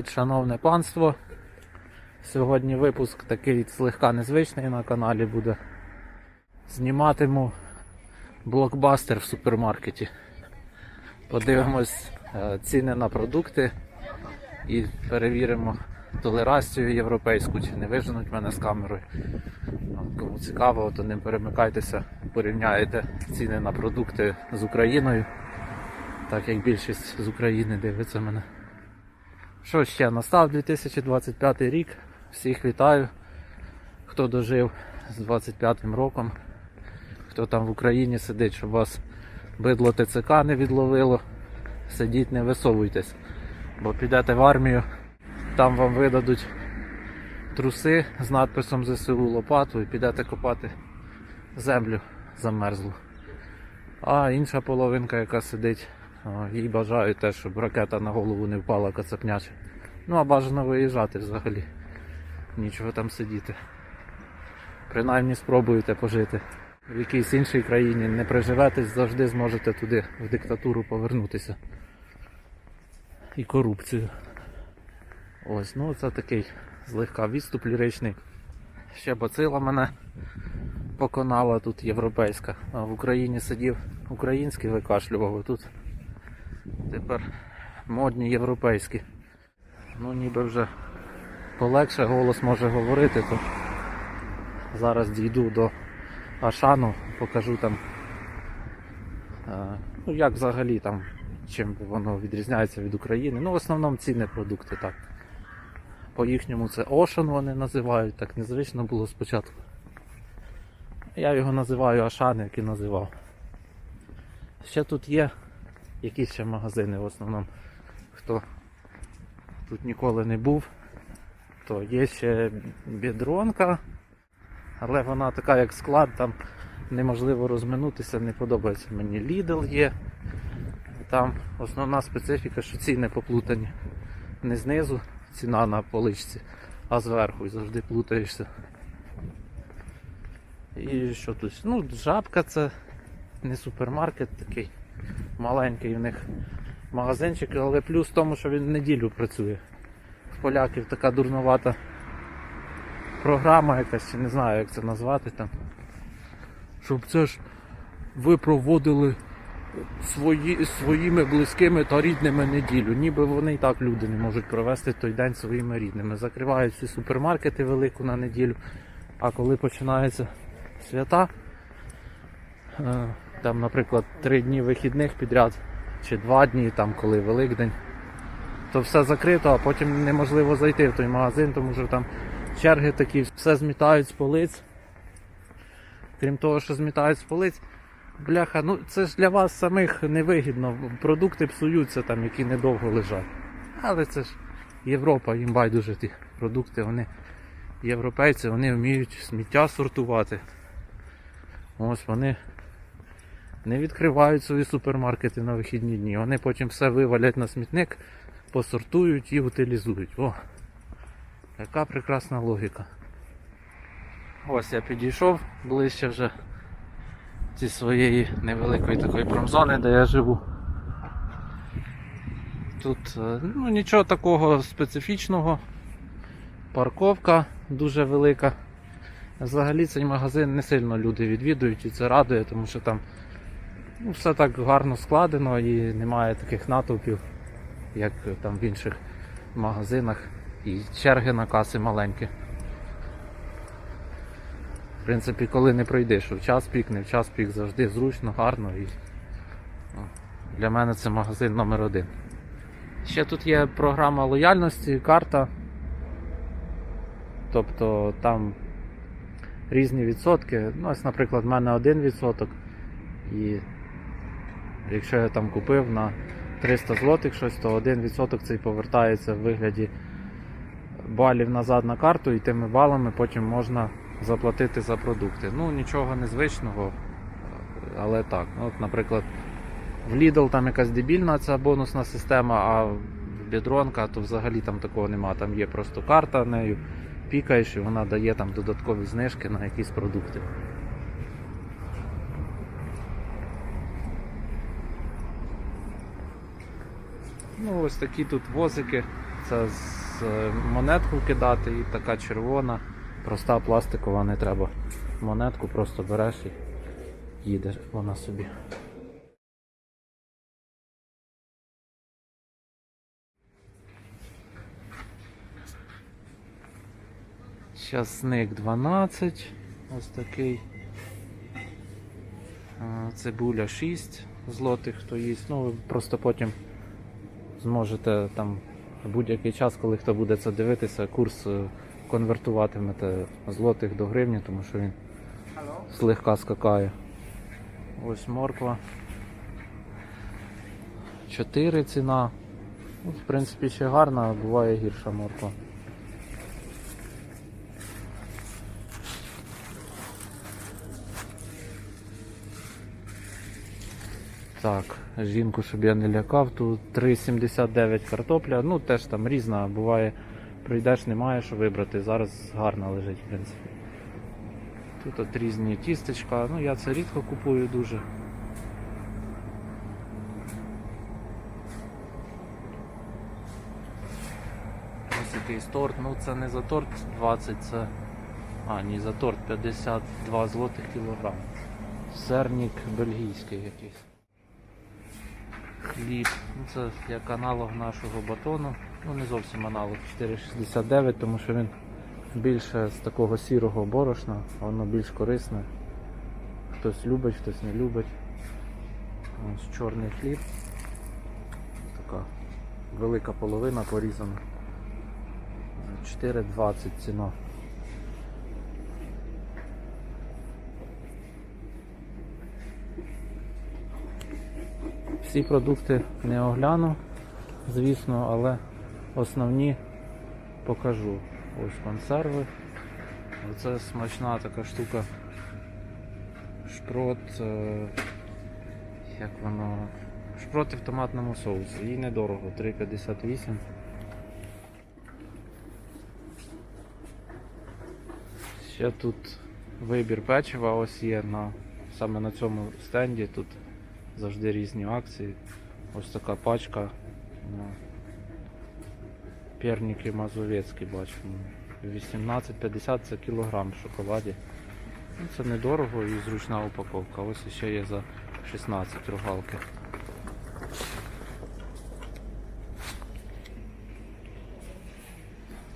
Привіт, шановне панство. Сьогодні випуск такий слегка незвичний на каналі буде. Зніматиму блокбастер в супермаркеті. Подивимось е, ціни на продукти і перевіримо толерацію європейську, чи не виженуть мене з камерою. Кому цікаво, то не перемикайтеся, порівняєте ціни на продукти з Україною, так як більшість з України дивиться мене. Що ще? Настав 2025 рік. Всіх вітаю, хто дожив з 25-м роком, хто там в Україні сидить, щоб вас бидло ТЦК не відловило. Сидіть, не висовуйтесь, бо підете в армію, там вам видадуть труси з надписом ЗСУ лопату і підете копати землю замерзлу. А інша половинка, яка сидить, їй бажаю теж, щоб ракета на голову не впала кацапняче. Ну а бажано виїжджати взагалі. Нічого там сидіти. Принаймні спробуйте пожити. В якійсь іншій країні не приживетесь, завжди зможете туди, в диктатуру повернутися. І корупцію. Ось, ну це такий злегка відступ ліричний. Ще бацила мене поконала тут європейська. А в Україні сидів український викашлював, тут тепер модні європейські. Ну ніби вже полегше голос може говорити, то зараз дійду до Ашану, покажу там, е, ну як взагалі там, чим воно відрізняється від України. Ну в основному цінні продукти так. По їхньому це Ocean вони називають, так незвично було спочатку. Я його називаю Ашан, як і називав. Ще тут є якісь ще магазини в основному. Хто тут ніколи не був, то є ще бідронка, але вона така як склад, там неможливо розминутися, не подобається мені. Lidl є. Там основна специфіка, що ціни поплутані. Не знизу ціна на поличці, а зверху і завжди плутаєшся. І що тут? Ну, жабка це не супермаркет такий маленький в них магазинчик, але плюс в тому, що він в неділю працює. В поляків така дурновата програма якась, не знаю як це назвати там. Щоб це ж ви проводили свої, своїми близькими та рідними неділю. Ніби вони і так люди не можуть провести той день своїми рідними. Закривають всі супермаркети велику на неділю. А коли починаються свята, е, там, наприклад, три дні вихідних підряд, чи два дні, там, коли Великдень, то все закрито, а потім неможливо зайти в той магазин, тому що там черги такі, все змітають з полиць. Крім того, що змітають з полиць, бляха, ну це ж для вас самих невигідно. Продукти псуються там, які недовго лежать. Але це ж Європа, їм байдуже ті продукти, вони європейці, вони вміють сміття сортувати. Ось вони не відкривають свої супермаркети на вихідні дні. Вони потім все вивалять на смітник, посортують і утилізують. О, яка прекрасна логіка. Ось я підійшов ближче вже зі своєї невеликої такої промзони, де я живу. Тут е, ну, нічого такого специфічного. Парковка дуже велика. Взагалі цей магазин не сильно люди відвідують і це радує, тому що там ну, все так гарно складено і немає таких натовпів, як там в інших магазинах. І черги на каси маленькі. В принципі, коли не пройдеш, в час пік, не в час пік, завжди зручно, гарно і ну, для мене це магазин номер один. Ще тут є програма лояльності, карта. Тобто там різні відсотки. Ну, ось, наприклад, в мене один відсоток. І якщо я там купив на 300 злотих щось, то один відсоток цей повертається в вигляді балів назад на карту, і тими балами потім можна заплатити за продукти. Ну, нічого незвичного, але так. Ну, От, наприклад, в Lidl там якась дебільна ця бонусна система, а в Бідронка то взагалі там такого нема. Там є просто карта нею, пікаєш і вона дає там додаткові знижки на якісь продукти. Ну, ось такі тут возики. це з е, монетку кидати і така червона, проста пластикова, не треба монетку, просто береш і їде вона собі. Щасник 12, ось такий. А, Цибуля 6 злотих, хто їсть. Ну, просто потім зможете там в будь-який час, коли хто буде це дивитися, курс е, конвертуватимете злотих до гривні, тому що він слегка скакає. Ось морква. 4 ціна. Ну, в принципі, ще гарна, а буває гірша морква. Так, жінку, щоб я не лякав, тут 3,79 картопля, ну теж там різна, буває, прийдеш, немає що вибрати. Зараз гарна лежить, в принципі. Тут от різні тістечка, ну я це рідко купую дуже. Ось якийсь торт, ну це не за торт 20, це. А, ні, за торт 52 злотих кілограм. Сернік бельгійський якийсь. Хліб. Ну, це як аналог нашого батону. Ну не зовсім аналог 4,69, тому що він більше з такого сірого борошна, воно більш корисне. Хтось любить, хтось не любить. Ось чорний хліб. Така велика половина порізана. 4,20 ціна. Всі продукти не огляну, звісно, але основні покажу. Ось консерви. Оце смачна така штука. Шпрот. е, Як воно. Шпроти в томатному соусі. Їй недорого, 3,58. Ще тут вибір печива ось є на, саме на цьому стенді. Тут завжди різні акції. Ось така пачка. ну, Перники Мазовецькі бачимо. 18,50 це кілограм в шоколаді. Ну, це недорого і зручна упаковка. Ось ще є за 16 рогалки.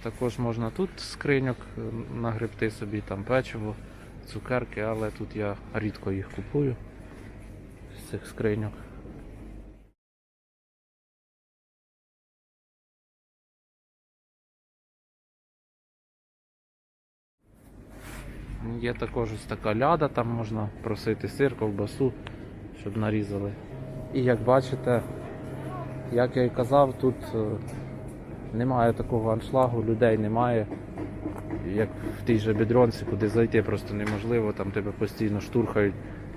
Також можна тут скриньок е, нагребти собі там печиво, цукерки, але тут я рідко їх купую цих скриньок. Є також ось така ляда, там можна просити сир, ковбасу, щоб нарізали. І як бачите, як я і казав, тут е, немає такого аншлагу, людей немає. Як в тій же бідронці, куди зайти просто неможливо, там тебе постійно штурхають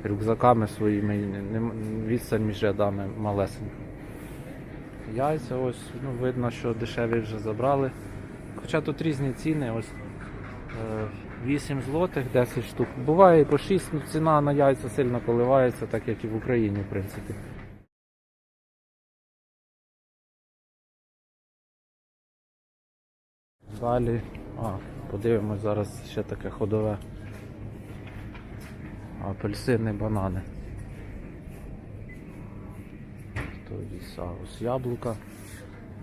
рюкзаками своїми, відстань між рядами малесенька. Яйця ось, ну, видно, що дешеві вже забрали. Хоча тут різні ціни, ось е, 8 злотих, 10 штук. Буває по 6, ну ціна на яйця сильно коливається, так як і в Україні, в принципі. Далі, а, подивимось зараз ще таке ходове. Апельсини, банани. Тоді ось яблука.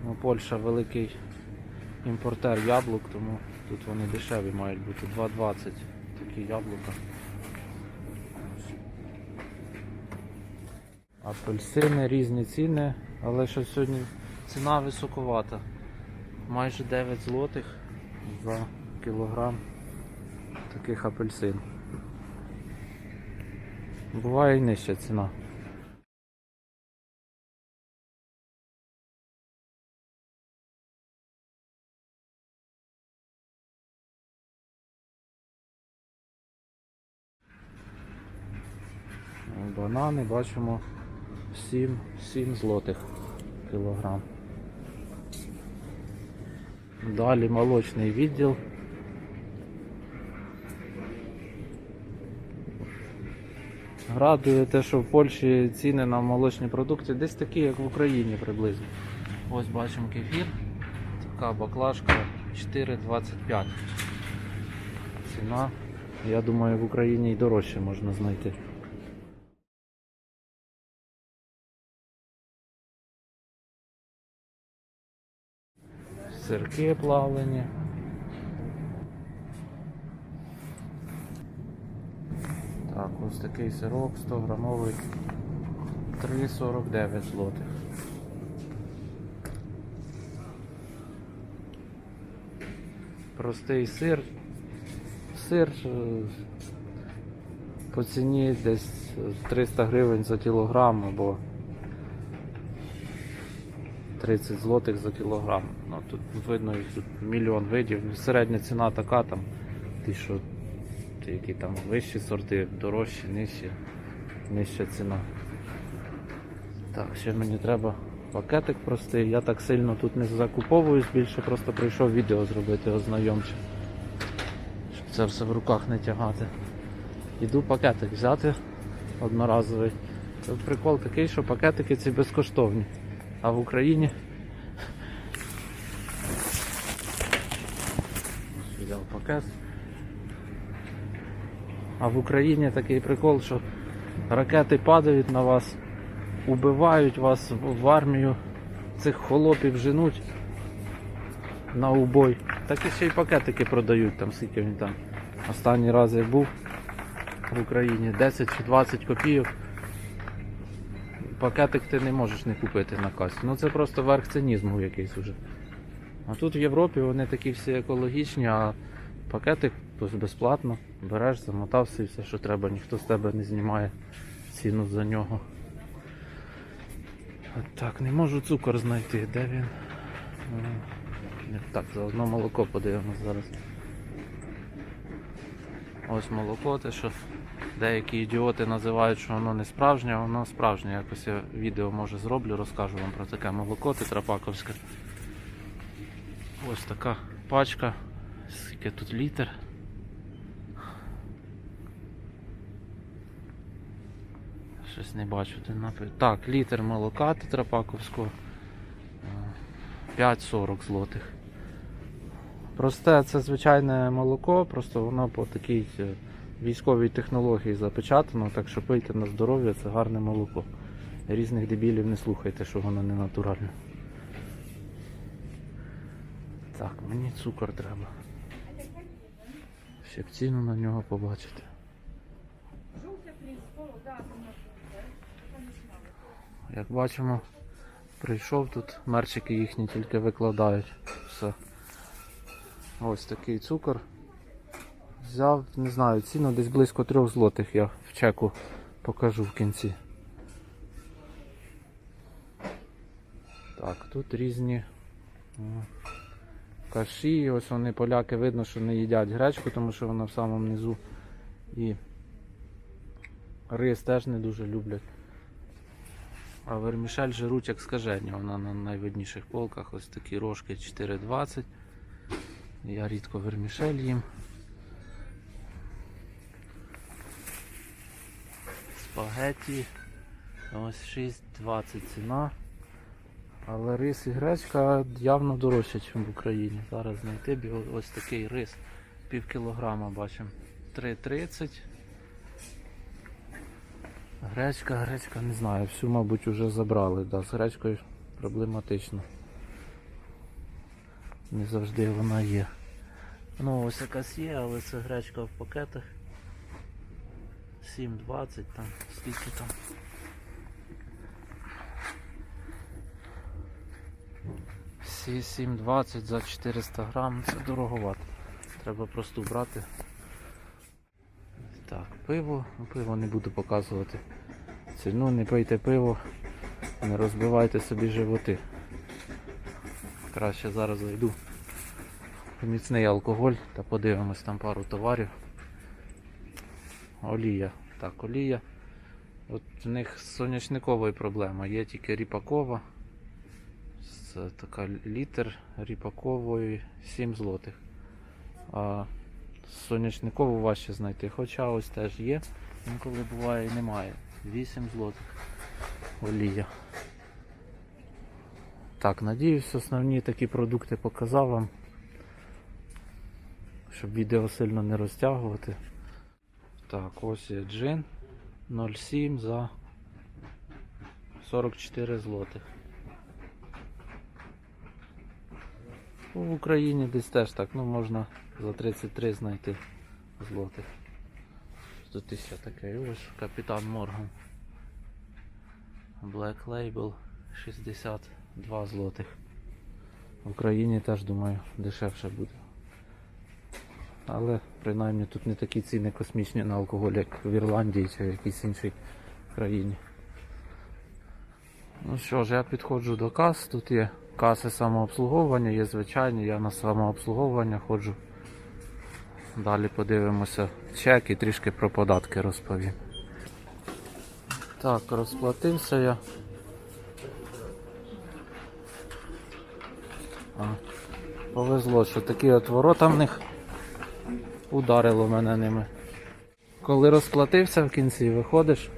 Ну, Польща великий імпортер яблук, тому тут вони дешеві мають бути. 2,20 такі яблука. Апельсини, різні ціни, але що сьогодні ціна високовата. Майже 9 злотих за кілограм таких апельсин. Буває і нижча ціна. Банани бачимо 7, 7 злотих кілограм. Далі молочний відділ. Радує те, що в Польщі ціни на молочні продукти десь такі, як в Україні приблизно. Ось бачимо кефір. Така баклажка 4,25. Ціна, я думаю, в Україні і дорожче можна знайти. Сирки плавлені. Так, ось такий сирок 100 грамовий 3,49 злотих. Простий сир. Сир е, по ціні десь 300 гривень за кілограм або 30 злотих за кілограм. Ну, тут видно тут мільйон видів. Середня ціна така там, ті, що ті, які там вищі сорти, дорожчі, нижчі, нижча ціна. Так, ще мені треба пакетик простий. Я так сильно тут не закуповуюсь, більше просто прийшов відео зробити ознайомче. Щоб це все в руках не тягати. Іду пакетик взяти одноразовий. Прикол такий, що пакетики ці безкоштовні. А в Україні взяв пакет. А в Україні такий прикол, що ракети падають на вас, убивають вас в армію, цих холопів женуть на убой. Так і ще й пакетики продають там, скільки він там. Останній раз я був в Україні 10 чи 20 копійок. Пакетик ти не можеш не купити на касі. Ну це просто верх цинізму якийсь уже. А тут в Європі вони такі всі екологічні, а пакетик безплатно. Береш, замотався і все, що треба, ніхто з тебе не знімає ціну за нього. Так, не можу цукор знайти. Де він? Не- Так, заодно молоко подивимось зараз. Ось молоко, те, що деякі ідіоти називають, що воно не справжнє, а воно справжнє. Якось я відео може зроблю, розкажу вам про таке молоко тетрапаковське. Ось така пачка. Скільки тут літр. Щось не бачу. Так, літр молока тетрапаковського. е, 5,40 злотих. Просте це звичайне молоко, просто воно по такій е, військовій технології запечатано, так що пийте на здоров'я, це гарне молоко. Різних дебілів не слухайте, що воно не натуральне. Так, мені цукор треба. Щоб ціну на нього побачити. Як бачимо, прийшов тут, мерчики їхні тільки викладають. Все. Ось такий цукор. Взяв, не знаю, ціну десь близько 3 злотих я в чеку покажу в кінці. Так, тут різні каші. Ось вони поляки видно, що не їдять гречку, тому що вона в самому низу. І рис теж не дуже люблять. А вермішель жируть як скажені, вона на найвидніших полках. Ось такі рожки 4,20. Я рідко вермішель їм. Спагетті. Ось 6,20 ціна. Але рис і гречка явно дорожче, ніж в Україні. Зараз знайти ось такий рис. Пів кілограма бачимо. 3,30. Гречка, гречка, не знаю, всю, мабуть, вже забрали. Да, з гречкою проблематично. Не завжди вона є. Ну, ось якась є, але це гречка в пакетах. 7,20 там, скільки там. Всі 7,20 за 400 грам, це дороговато. Треба просто брати. Так, пиво, ну пиво не буду показувати. Ціну не пийте пиво, не розбивайте собі животи. Краще зараз зайду міцний алкоголь та подивимось там пару товарів. Олія. Так, олія. От в них соняшникової проблема. Є тільки ріпакова. Це така літр ріпакової 7 злотих. А соняшникову важче знайти. Хоча ось теж є. Інколи буває і немає. 8 злотих олія. Так, надіюсь, основні такі продукти показав вам. Щоб відео сильно не розтягувати. Так, ось є джин 0,7 за 44 злотих. В Україні десь теж так, ну можна за 33 знайти злотих. Тут ще таке, ось капітан Морган. Black Label 62 злотих. В Україні теж думаю дешевше буде. Але принаймні тут не такі ціни космічні на алкоголь, як в Ірландії чи в якійсь іншій країні. Ну що ж, я підходжу до кас. Тут є каси самообслуговування, є звичайні, я на самообслуговування ходжу. Далі подивимося чек і трішки про податки розповім. Так, розплатився я. А, повезло, що такі от ворота в них ударило мене ними. Коли розплатився в кінці, виходиш,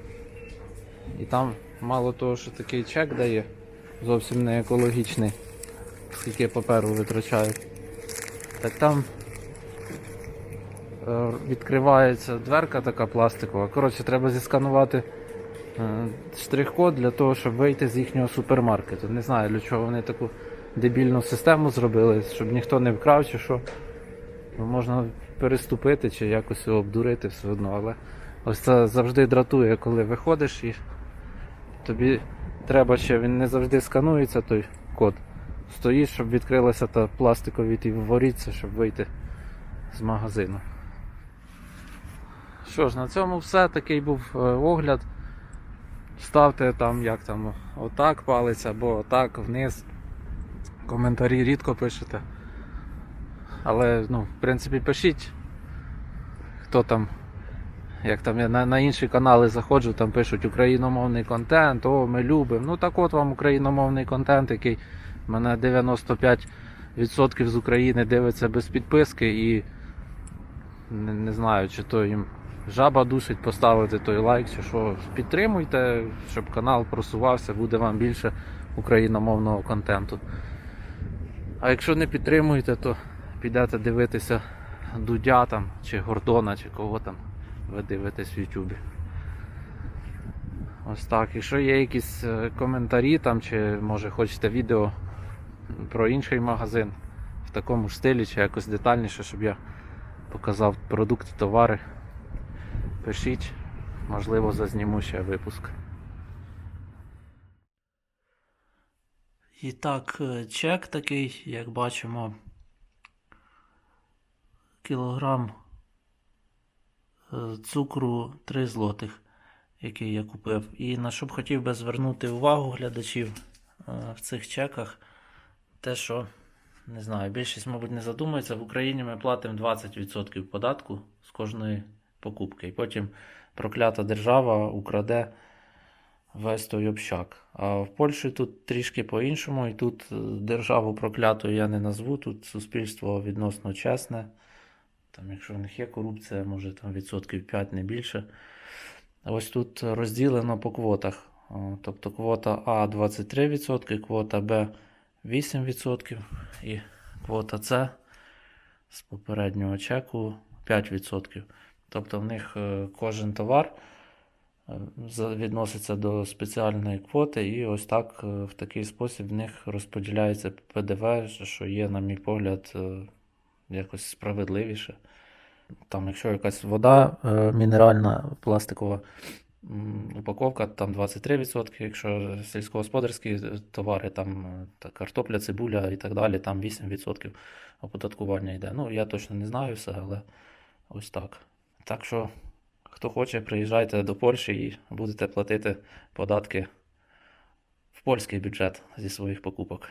і там мало того, що такий чек дає, зовсім не екологічний, скільки паперу витрачають. Так там е, відкривається дверка така пластикова. Коротше, треба зісканувати е, штрих-код для того, щоб вийти з їхнього супермаркету. Не знаю, для чого вони таку дебільну систему зробили, щоб ніхто не вкрав чи що. Можна переступити чи якось його обдурити все одно, але ось це завжди дратує, коли виходиш і тобі треба ще, він не завжди сканується той код. Стоїш, щоб відкрилася та пластикові ті воріться, щоб вийти з магазину. Що ж, на цьому все. Такий був е, огляд. Ставте там, як там, отак палець або отак вниз. Коментарі рідко пишете. Але, ну, в принципі, пишіть, хто там, як там я на, на інші канали заходжу, там пишуть україномовний контент, о, ми любимо. Ну так от вам україномовний контент, який мене 95% з України дивиться без підписки і не, не знаю, чи то їм жаба душить поставити той лайк, чи що. Підтримуйте, щоб канал просувався, буде вам більше україномовного контенту. А якщо не підтримуєте, то підете дивитися Дудя там, чи Гордона, чи кого там ви дивитесь в Ютубі. Ось так. Якщо є якісь е, коментарі там, чи може хочете відео про інший магазин в такому стилі, чи якось детальніше, щоб я показав продукти, товари, пишіть, можливо, зазніму ще випуск. І так, е, чек такий, як бачимо, кілограм цукру 3 злотих, який я купив. І на що б хотів би звернути увагу глядачів е, в цих чеках, те, що, не знаю, більшість, мабуть, не задумується, в Україні ми платимо 20% податку з кожної покупки. І потім проклята держава украде весь той общак. А в Польщі тут трішки по-іншому, і тут е, державу проклятою я не назву, тут суспільство відносно чесне. Там, якщо в них є корупція, може там відсотків 5 не більше. Ось тут розділено по квотах. Тобто квота А 23%, квота Б 8% і квота С з попереднього чеку 5%. Тобто в них е, кожен товар е, відноситься до спеціальної квоти, і ось так е, в такий спосіб в них розподіляється ПДВ, що є, на мій погляд, якось справедливіше. Там, якщо якась вода е, мінеральна, пластикова упаковка, там 23%, якщо сільськогосподарські е, товари, там е, та картопля, цибуля і так далі, там 8% оподаткування йде. Ну, я точно не знаю все, але ось так. Так що, хто хоче, приїжджайте до Польщі і будете платити податки в польський бюджет зі своїх покупок.